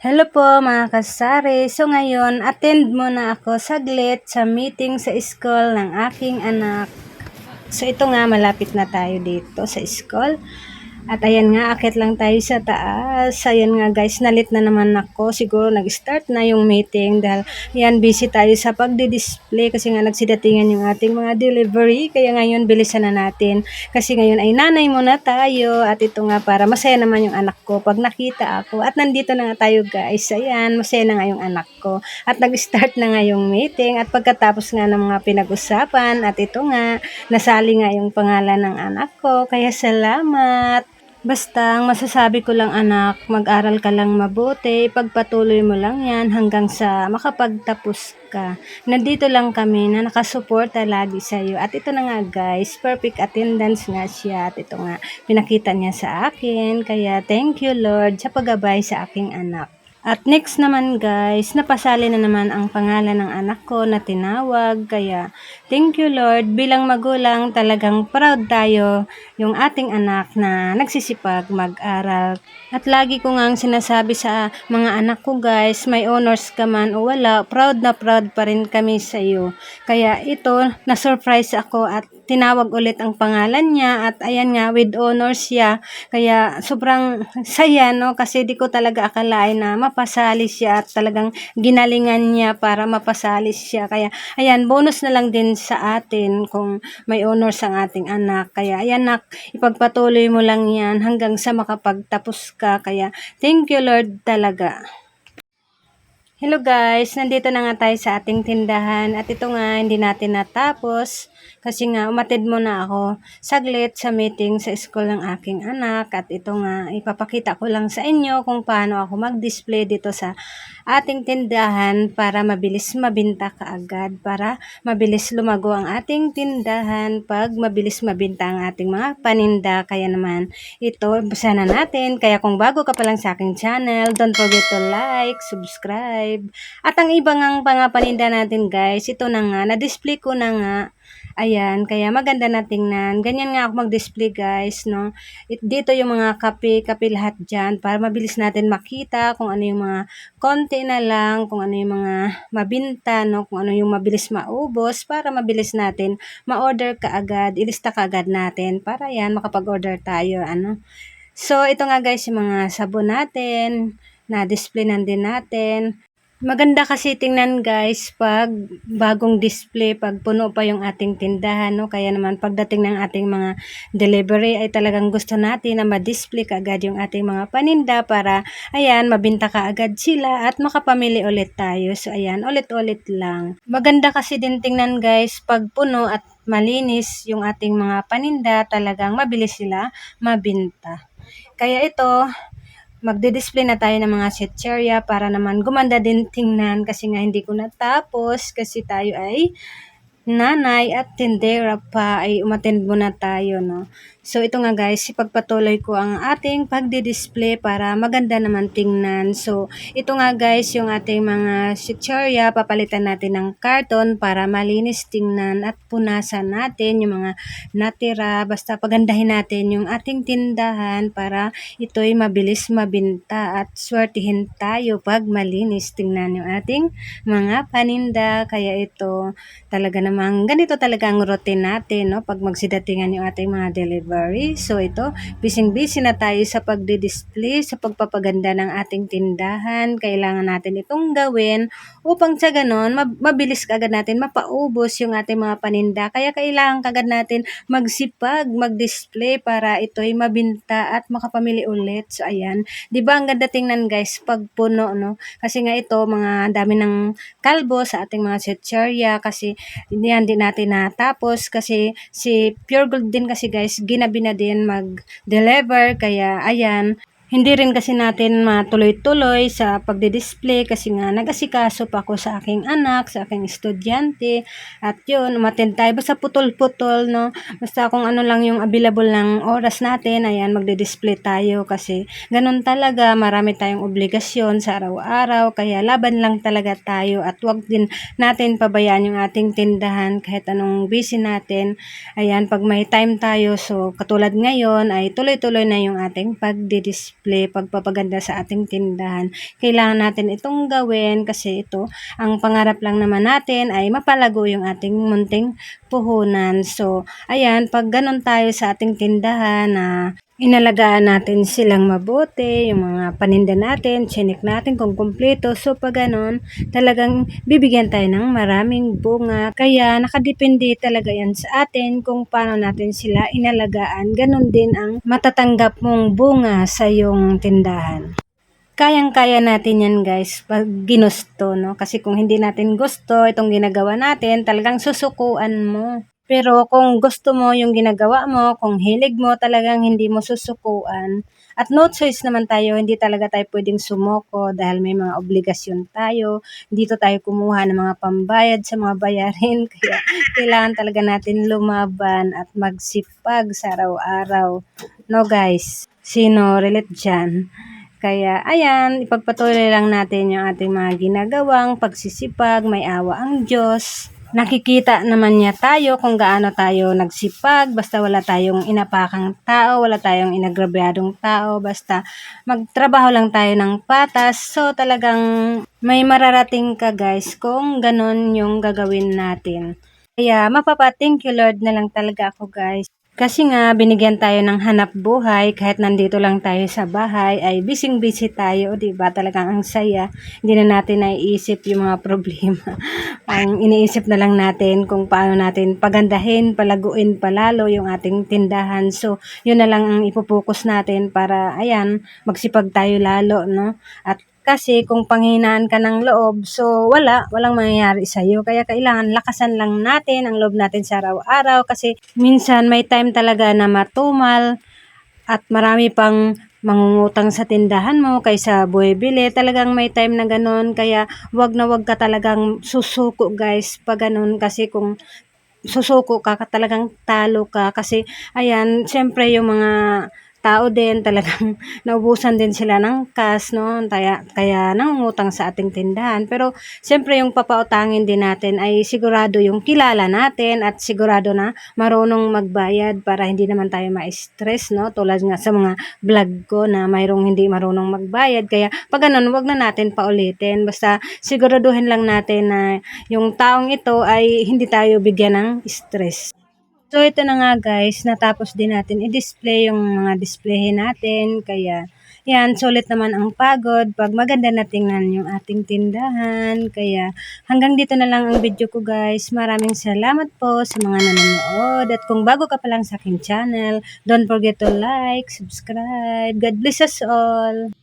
Hello po mga kasari. So ngayon, attend muna ako saglit sa meeting sa school ng aking anak. So ito nga, malapit na tayo dito sa school. At ayan nga, akit lang tayo sa taas. Ayan nga guys, nalit na naman ako. Siguro nag-start na yung meeting dahil ayan, busy tayo sa pagdi-display kasi nga nagsidatingan yung ating mga delivery. Kaya ngayon, bilisan na natin. Kasi ngayon ay nanay muna tayo. At ito nga, para masaya naman yung anak ko pag nakita ako. At nandito na nga tayo guys. Ayan, masaya na nga yung anak ko. At nag-start na nga yung meeting. At pagkatapos nga ng mga pinag-usapan, at ito nga, nasali nga yung pangalan ng anak ko. Kaya salamat. Basta, ang masasabi ko lang anak, mag-aral ka lang mabuti, pagpatuloy mo lang yan hanggang sa makapagtapos ka. Nandito lang kami na nakasuporta lagi sa iyo. At ito na nga guys, perfect attendance nga siya. At ito nga, pinakita niya sa akin. Kaya thank you Lord sa paggabay sa aking anak. At next naman guys, napasali na naman ang pangalan ng anak ko na tinawag. Kaya thank you Lord, bilang magulang talagang proud tayo yung ating anak na nagsisipag mag-aral. At lagi ko nga sinasabi sa mga anak ko guys, may honors ka man o wala, proud na proud pa rin kami sa iyo. Kaya ito, na-surprise ako at tinawag ulit ang pangalan niya at ayan nga with honors siya. Kaya sobrang saya no? Kasi di ko talaga akalain na mapasali siya at talagang ginalingan niya para mapasali siya. Kaya ayan bonus na lang din sa atin kung may honors ang ating anak. Kaya ayan nak ipagpatuloy mo lang yan hanggang sa makapagtapos ka. Kaya thank you Lord talaga. Hello guys, nandito na nga tayo sa ating tindahan. At ito nga hindi natin natapos kasi nga umatid muna ako saglit sa meeting sa school ng aking anak at ito nga ipapakita ko lang sa inyo kung paano ako mag-display dito sa ating tindahan para mabilis mabinta kaagad para mabilis lumago ang ating tindahan pag mabilis mabinta ang ating mga paninda kaya naman ito sana natin kaya kung bago ka pa lang sa aking channel don't forget to like, subscribe. At ang ibang ang mga paninda natin guys, ito na nga, na-display ko na nga. Ayan, kaya maganda na tingnan. Ganyan nga ako mag-display guys, no. It, dito yung mga kape, kape lahat dyan para mabilis natin makita kung ano yung mga konti na lang, kung ano yung mga mabinta, no, kung ano yung mabilis maubos para mabilis natin ma-order kaagad, ilista kaagad natin para yan makapag-order tayo, ano. So, ito nga guys yung mga sabon natin, na-display na din natin. Maganda kasi tingnan guys pag bagong display, pag puno pa yung ating tindahan, no? Kaya naman pagdating ng ating mga delivery ay talagang gusto natin na ma-display kaagad yung ating mga paninda para, ayan, mabinta kaagad sila at makapamili ulit tayo. So, ayan, ulit-ulit lang. Maganda kasi din tingnan guys pag puno at malinis yung ating mga paninda, talagang mabilis sila mabinta. Kaya ito, magde-display na tayo ng mga setcheria para naman gumanda din tingnan kasi nga hindi ko natapos kasi tayo ay nanay at tindera pa ay umattend muna tayo, no? So, ito nga guys, ipagpatuloy ko ang ating pagdi-display para maganda naman tingnan. So, ito nga guys, yung ating mga chichorya, papalitan natin ng karton para malinis tingnan at punasan natin yung mga natira. Basta pagandahin natin yung ating tindahan para ito'y mabilis mabinta at swertihin tayo pag malinis tingnan yung ating mga paninda. Kaya ito talaga namang ganito talaga ang routine natin no? pag magsidatingan yung ating mga delivery. So ito, busy-busy na tayo sa pagdi-display, sa pagpapaganda ng ating tindahan. Kailangan natin itong gawin upang sa ganon, mabilis kagad natin mapaubos yung ating mga paninda. Kaya kailangan kagad natin magsipag, mag-display para ito'y mabinta at makapamili ulit. So ayan, di ba ang ganda tingnan guys pag puno no? Kasi nga ito, mga dami ng kalbo sa ating mga setcheria kasi yan din natin natapos kasi si Pure Gold din kasi guys ginabi na din mag-deliver kaya ayan hindi rin kasi natin matuloy-tuloy sa pagde-display kasi nga nag-asikaso pa ako sa aking anak, sa aking estudyante. At yun, umattend tayo. Basta putol-putol, no? Basta kung ano lang yung available ng oras natin, ayan, magde-display tayo kasi ganun talaga, marami tayong obligasyon sa araw-araw. Kaya laban lang talaga tayo at wag din natin pabayaan yung ating tindahan kahit anong busy natin. Ayan, pag may time tayo, so katulad ngayon ay tuloy-tuloy na yung ating pagde-display pag-display, pagpapaganda sa ating tindahan. Kailangan natin itong gawin kasi ito, ang pangarap lang naman natin ay mapalago yung ating munting puhunan. So, ayan, pag ganun tayo sa ating tindahan na inalagaan natin silang mabuti, yung mga paninda natin, chinik natin kung kumpleto. So, pag ganun, talagang bibigyan tayo ng maraming bunga. Kaya, nakadepende talaga yan sa atin kung paano natin sila inalagaan. Ganun din ang matatanggap mong bunga sa iyong tindahan kayang-kaya natin yan guys pag ginusto, no? Kasi kung hindi natin gusto itong ginagawa natin, talagang susukuan mo. Pero kung gusto mo yung ginagawa mo, kung hilig mo, talagang hindi mo susukuan. At no choice naman tayo, hindi talaga tayo pwedeng sumoko dahil may mga obligasyon tayo. Dito tayo kumuha ng mga pambayad sa mga bayarin. Kaya kailangan talaga natin lumaban at magsipag sa araw-araw. No guys, sino relate dyan? Kaya ayan, ipagpatuloy lang natin yung ating mga ginagawang pagsisipag, may awa ang Diyos. Nakikita naman niya tayo kung gaano tayo nagsipag, basta wala tayong inapakang tao, wala tayong inagrabyadong tao, basta magtrabaho lang tayo ng patas. So talagang may mararating ka guys kung ganon yung gagawin natin. Kaya mapapa-thank you Lord na lang talaga ako guys. Kasi nga, binigyan tayo ng hanap buhay, kahit nandito lang tayo sa bahay, ay bising-busy tayo, di ba? Talagang ang saya. Hindi na natin naiisip yung mga problema. ang iniisip na lang natin kung paano natin pagandahin, palaguin palalo yung ating tindahan. So, yun na lang ang ipopokus natin para, ayan, magsipag tayo lalo, no? At kasi kung panghinaan ka ng loob, so wala, walang mangyayari sa iyo. Kaya kailangan lakasan lang natin ang loob natin sa araw-araw kasi minsan may time talaga na matumal at marami pang mangungutang sa tindahan mo kaysa buwibili. Talagang may time na ganun. Kaya wag na wag ka talagang susuko guys pag ganun. Kasi kung susuko ka, ka talagang talo ka. Kasi ayan, syempre yung mga tao din talagang naubusan din sila ng cash no? Kaya kaya nangungutang sa ating tindahan. Pero siyempre yung papautangin din natin ay sigurado yung kilala natin at sigurado na marunong magbayad para hindi naman tayo ma-stress no? Tulad nga sa mga vlog ko na mayroong hindi marunong magbayad. Kaya pag ganun wag na natin paulitin. Basta siguraduhin lang natin na yung taong ito ay hindi tayo bigyan ng stress So, ito na nga guys, natapos din natin i-display yung mga display natin. Kaya, yan, sulit naman ang pagod pag maganda na tingnan yung ating tindahan. Kaya, hanggang dito na lang ang video ko guys. Maraming salamat po sa mga nanonood. At kung bago ka pa lang sa aking channel, don't forget to like, subscribe. God bless us all!